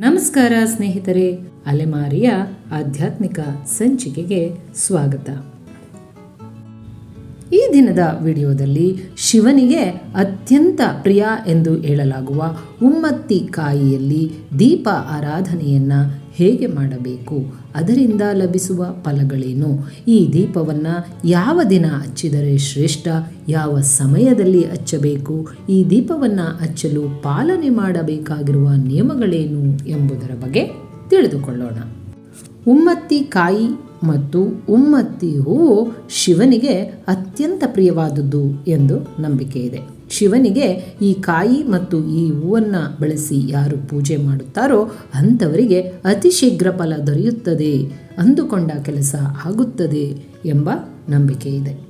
ನಮಸ್ಕಾರ ಸ್ನೇಹಿತರೆ, ಅಲೆಮಾರಿಯ ಆಧ್ಯಾತ್ಮಿಕ ಸಂಚಿಕೆಗೆ ಸ್ವಾಗತ. ಈ ದಿನದ ವಿಡಿಯೋದಲ್ಲಿ ಶಿವನಿಗೆ ಅತ್ಯಂತ ಪ್ರಿಯ ಎಂದು ಹೇಳಲಾಗುವ ಉಮ್ಮತ್ತಿ ಕಾಯಿಯಲ್ಲಿ ದೀಪ ಆರಾಧನೆಯನ್ನು ಹೇಗೆ ಮಾಡಬೇಕು? ಅದರಿಂದ ಲಭಿಸುವ ಫಲಗಳೇನು? ಈ ದೀಪವನ್ನು ಯಾವ ದಿನ ಹಚ್ಚಿದರೆ ಶ್ರೇಷ್ಠ? ಯಾವ ಸಮಯದಲ್ಲಿ ಹಚ್ಚಬೇಕು? ಈ ದೀಪವನ್ನು ಹಚ್ಚಲು ಪಾಲನೆ ಮಾಡಬೇಕಾಗಿರುವ ನಿಯಮಗಳೇನು ಎಂಬುದರ ಬಗ್ಗೆ ತಿಳಿದುಕೊಳ್ಳೋಣ. ಉಮ್ಮತ್ತಿ ಕಾಯಿ ಮತ್ತು ಉಮ್ಮತ್ತಿ ಹೂವು ಶಿವನಿಗೆ ಅತ್ಯಂತ ಪ್ರಿಯವಾದದ್ದು ಎಂದು ನಂಬಿಕೆ ಇದೆ. ಶಿವನಿಗೆ ಈ ಕಾಯಿ ಮತ್ತು ಈ ಹೂವನ್ನು ಬಳಸಿ ಯಾರು ಪೂಜೆ ಮಾಡುತ್ತಾರೋ ಅಂಥವರಿಗೆ ಅತಿ ಶೀಘ್ರ ಫಲ ದೊರೆಯುತ್ತದೆ, ಅಂದುಕೊಂಡ ಕೆಲಸ ಆಗುತ್ತದೆ ಎಂಬ ನಂಬಿಕೆ ಇದೆ.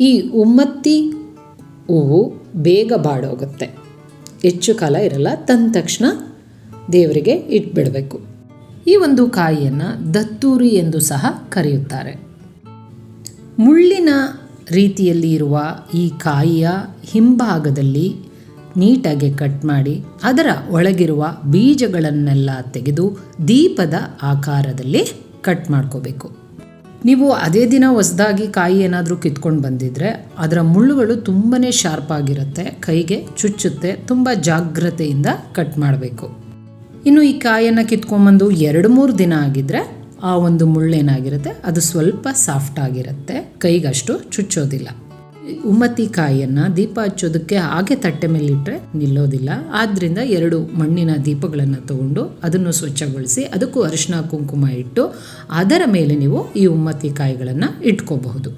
ಈ ಉಮ್ಮತ್ತಿ ಹೂವು ಬೇಗ ಬಾಡೋಗುತ್ತೆ ಹೆಚ್ಚು ಕಾಲ ಇರಲ್ಲ, ತಂದ ತಕ್ಷಣ ದೇವರಿಗೆ ಇಟ್ಬಿಡಬೇಕು. ಈ ಒಂದು ಕಾಯಿಯನ್ನು ದತ್ತೂರಿ ಎಂದು ಸಹ ಕರೆಯುತ್ತಾರೆ. ಮುಳ್ಳಿನ ರೀತಿಯಲ್ಲಿ ಇರುವ ಈ ಕಾಯಿಯ ಹಿಂಭಾಗದಲ್ಲಿ ನೀಟಾಗಿ ಕಟ್ ಮಾಡಿ ಅದರ ಒಳಗಿರುವ ಬೀಜಗಳನ್ನೆಲ್ಲ ತೆಗೆದು ದೀಪದ ಆಕಾರದಲ್ಲಿ ಕಟ್ ಮಾಡ್ಕೋಬೇಕು. ನೀವು ಅದೇ ದಿನ ಹೊಸದಾಗಿ ಕಾಯಿ ಏನಾದರೂ ಕಿತ್ಕೊಂಡು ಬಂದಿದ್ರೆ ಅದರ ಮುಳ್ಳುಗಳು ತುಂಬಾ ಶಾರ್ಪ್ ಆಗಿರುತ್ತೆ, ಕೈಗೆ ಚುಚ್ಚುತ್ತೆ, ತುಂಬ ಜಾಗ್ರತೆಯಿಂದ ಕಟ್ ಮಾಡಬೇಕು. ಇನ್ನು ಈ ಕಾಯನ್ನು ಕಿತ್ಕೊಂಬಂದು ಎರಡು ಮೂರು ದಿನ ಆಗಿದ್ರೆ ಆ ಒಂದು ಮುಳ್ಳೇನಾಗಿರುತ್ತೆ ಅದು ಸ್ವಲ್ಪ ಸಾಫ್ಟ್ ಆಗಿರುತ್ತೆ. ಕೈಗಷ್ಟು ಚುಚ್ಚೋದಿಲ್ಲ. ಉಮ್ಮತ್ತಿ ಕಾಯಿಯನ್ನು ದೀಪ ಹಚ್ಚೋದಕ್ಕೆ ಹಾಗೆ ತಟ್ಟೆ ಮೇಲೆ ಇಟ್ಟರೆ ನಿಲ್ಲೋದಿಲ್ಲ. ಆದ್ದರಿಂದ ಎರಡು ಮಣ್ಣಿನ ದೀಪಗಳನ್ನು ತಗೊಂಡು ಅದನ್ನು ಸ್ವಚ್ಛಗೊಳಿಸಿ ಅದಕ್ಕೂ ಅರಿಶಿನ ಕುಂಕುಮ ಇಟ್ಟು ಅದರ ಮೇಲೆ ನೀವು ಈ ಉಮ್ಮತ್ತಿ ಕಾಯಿಗಳನ್ನು ಇಟ್ಕೋಬಹುದು.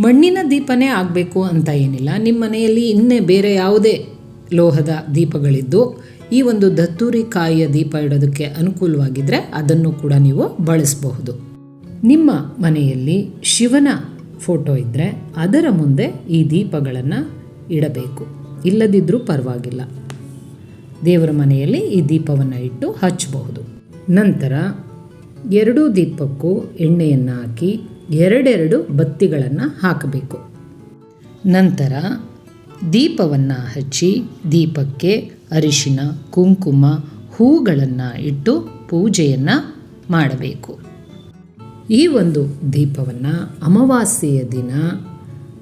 ಮಣ್ಣಿನ ದೀಪನೇ ಆಗಬೇಕು ಅಂತ ಏನಿಲ್ಲ. ನಿಮ್ಮ ಮನೆಯಲ್ಲಿ ಇನ್ನೇ ಬೇರೆ ಯಾವುದೇ ಲೋಹದ ದೀಪಗಳಿದ್ದು, ಈ ಒಂದು ದತ್ತೂರಿ ಕಾಯಿಯ ದೀಪ ಇಡೋದಕ್ಕೆ ಅನುಕೂಲವಾಗಿದ್ದರೆ ಅದನ್ನು ಕೂಡ ನೀವು ಬಳಸಬಹುದು. ನಿಮ್ಮ ಮನೆಯಲ್ಲಿ ಶಿವನ ಫೋಟೋ ಇದ್ದರೆ ಅದರ ಮುಂದೆ ಈ ದೀಪಗಳನ್ನು ಇಡಬೇಕು. ಇಲ್ಲದಿದ್ದರೂ ಪರವಾಗಿಲ್ಲ. ದೇವರ ಮನೆಯಲ್ಲಿ ಈ ದೀಪವನ್ನು ಇಟ್ಟು ಹಚ್ಚಬಹುದು. ನಂತರ ಎರಡೂ ದೀಪಕ್ಕೂ ಎಣ್ಣೆಯನ್ನು ಹಾಕಿ ಎರಡೆರಡು ಬತ್ತಿಗಳನ್ನು ಹಾಕಬೇಕು. ನಂತರ ದೀಪವನ್ನು ಹಚ್ಚಿ ದೀಪಕ್ಕೆ ಅರಿಶಿನ, ಕುಂಕುಮ, ಹೂಗಳನ್ನು ಇಟ್ಟು ಪೂಜೆಯನ್ನು ಮಾಡಬೇಕು. ಈ ಒಂದು ದೀಪವನ್ನು ಅಮಾವಾಸ್ಯೆಯ ದಿನ,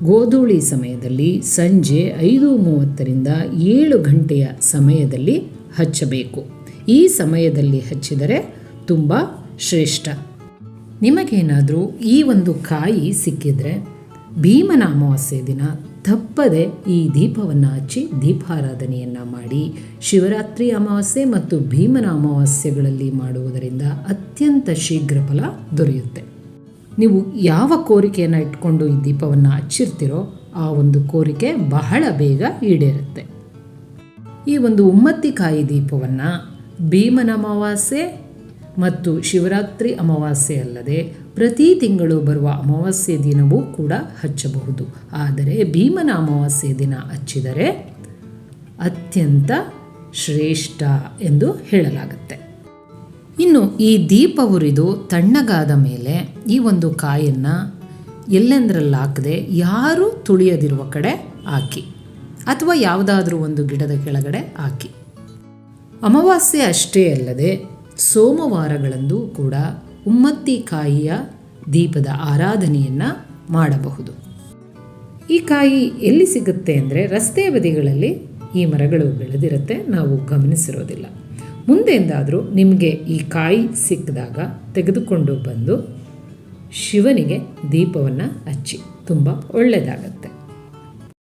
ಗೋಧೂಳಿ ಸಮಯದಲ್ಲಿ ಸಂಜೆ ಐದು ಮೂವತ್ತರಿಂದ ಏಳು ಗಂಟೆಯ ಸಮಯದಲ್ಲಿ ಹಚ್ಚಬೇಕು. ಈ ಸಮಯದಲ್ಲಿ ಹಚ್ಚಿದರೆ ತುಂಬ ಶ್ರೇಷ್ಠ. ನಿಮಗೇನಾದರೂ ಈ ಒಂದು ಕಾಯಿ ಸಿಕ್ಕಿದರೆ ಭೀಮನ ಅಮಾವಾಸ್ಯೆ ದಿನ ತಪ್ಪದೆ ಈ ದೀಪವನ್ನು ಹಚ್ಚಿ ದೀಪಾರಾಧನೆಯನ್ನು ಮಾಡಿ ಶಿವರಾತ್ರಿ ಅಮಾವಾಸ್ಯೆ ಮತ್ತು ಭೀಮನ ಅಮಾವಾಸ್ಯೆಗಳಲ್ಲಿ ಮಾಡುವುದರಿಂದ ಅತ್ಯಂತ ಶೀಘ್ರ ಫಲ ದೊರೆಯುತ್ತೆ. ನೀವು ಯಾವ ಕೋರಿಕೆಯನ್ನು ಇಟ್ಕೊಂಡು ಈ ದೀಪವನ್ನು ಹಚ್ಚಿರ್ತೀರೋ ಆ ಒಂದು ಕೋರಿಕೆ ಬಹಳ ಬೇಗ ಈಡೇರುತ್ತೆ. ಈ ಒಂದು ಉಮ್ಮತ್ತಿಕಾಯಿ ದೀಪವನ್ನು ಭೀಮನ ಅಮಾವಾಸ್ಯೆ ಮತ್ತು ಶಿವರಾತ್ರಿ ಅಮಾವಾಸ್ಯೆ ಅಲ್ಲದೆ ಪ್ರತಿ ತಿಂಗಳು ಬರುವ ಅಮಾವಾಸ್ಯೆ ದಿನವೂ ಕೂಡ ಹಚ್ಚಬಹುದು. ಆದರೆ ಭೀಮನ ಅಮಾವಾಸ್ಯೆ ದಿನ ಹಚ್ಚಿದರೆ ಅತ್ಯಂತ ಶ್ರೇಷ್ಠ ಎಂದು ಹೇಳಲಾಗುತ್ತೆ. ಇನ್ನು ಈ ದೀಪ ಉರಿದು ತಣ್ಣಗಾದ ಮೇಲೆ ಈ ಒಂದು ಕಾಯನ್ನು ಎಲ್ಲೆಂದರಲ್ಲಿ ಹಾಕದೆ ಯಾರೂ ತುಳಿಯದಿರುವ ಕಡೆ ಹಾಕಿ ಅಥವಾ ಯಾವುದಾದ್ರೂ ಒಂದು ಗಿಡದ ಕೆಳಗಡೆ ಹಾಕಿ. ಅಮಾವಾಸ್ಯೆ ಅಷ್ಟೇ ಅಲ್ಲದೆ ಸೋಮವಾರಗಳಂದು ಕೂಡ ಉಮ್ಮತ್ತಿಕಾಯಿಯ ದೀಪದ ಆರಾಧನೆಯನ್ನು ಮಾಡಬಹುದು. ಈ ಕಾಯಿ ಎಲ್ಲಿ ಸಿಗುತ್ತೆ ಅಂದರೆ ರಸ್ತೆ ಬದಿಗಳಲ್ಲಿ ಈ ಮರಗಳು ಬೆಳೆದಿರುತ್ತೆ, ನಾವು ಗಮನಿಸಿರೋದಿಲ್ಲ. ಮುಂದೆಂದಾದರೂ ನಿಮಗೆ ಈ ಕಾಯಿ ಸಿಕ್ಕಿದಾಗ ತೆಗೆದುಕೊಂಡು ಬಂದು ಶಿವನಿಗೆ ದೀಪವನ್ನು ಹಚ್ಚಿ, ತುಂಬ ಒಳ್ಳೆಯದಾಗತ್ತೆ